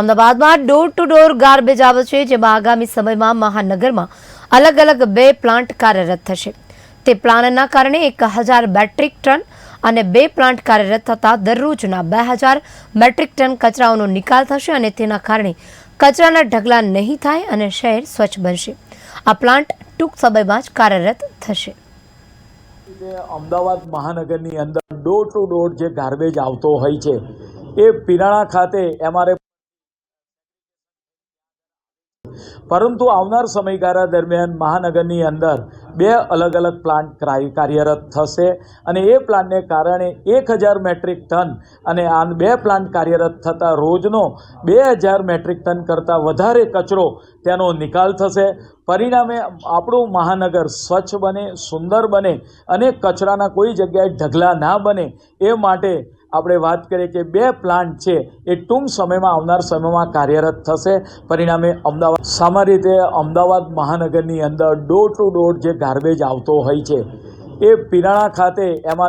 અમદાવાદમાં door to door garbage આવે છે, જેમાં આગામી સમયમાં મહાનગરમાં અલગ અલગ બે પ્લાન્ટ કાર્યરત થશે. તે પ્લાનના કારણે એક હજાર મેટ્રિક ટન અને બે પ્લાન્ટ કાર્યરત થતાં દરરોજના બે હજાર મેટ્રિક ટન કચરાઓનો નિકાલ થશે અને તેના કારણે કચરાના ઢગલા નહીં થાય અને શહેર સ્વચ્છ બનશે. આ પ્લાન્ટ ટૂંક સમયમાં જ કાર્યરત થશે. અમદાવાદ મહાનગરની અંદર ડોર ટુ ડોર જે ગાર્બેજ આવતો હોય છે, એ પિરાણા ખાતે એમઆરએ પરંતુ આવનાર સમયગાળા દરમિયાન મહાનગરની અંદર બે અલગ અલગ પ્લાન્ટ ક્રાય- કાર્યરત થશે અને એ પ્લાન્ટને કારણે એક હજાર મેટ્રિક ટન અને આ બે પ્લાન્ટ કાર્યરત થતાં રોજનો બે હજાર મેટ્રિક ટન કરતાં વધારે કચરો તેનો નિકાલ થશે. પરિણામે આપણું મહાનગર સ્વચ્છ બને, સુંદર બને અને કચરાના કોઈ જગ્યાએ ઢગલા ના બને એ માટે આપણે વાત કરીએ કે બે પ્લાન્ટ છે. એ ટૂંક સમયમાં આવનાર સમયમાં કાર્યરત થશે. પરિણામે અમદાવાદ સામાન્ય રીતે અમદાવાદ મહાનગરની અંદર ડોર ટુ ડોર જે ગાર્બેજ આવતો હોય છે. એ પિરાણા ખાતે એમાં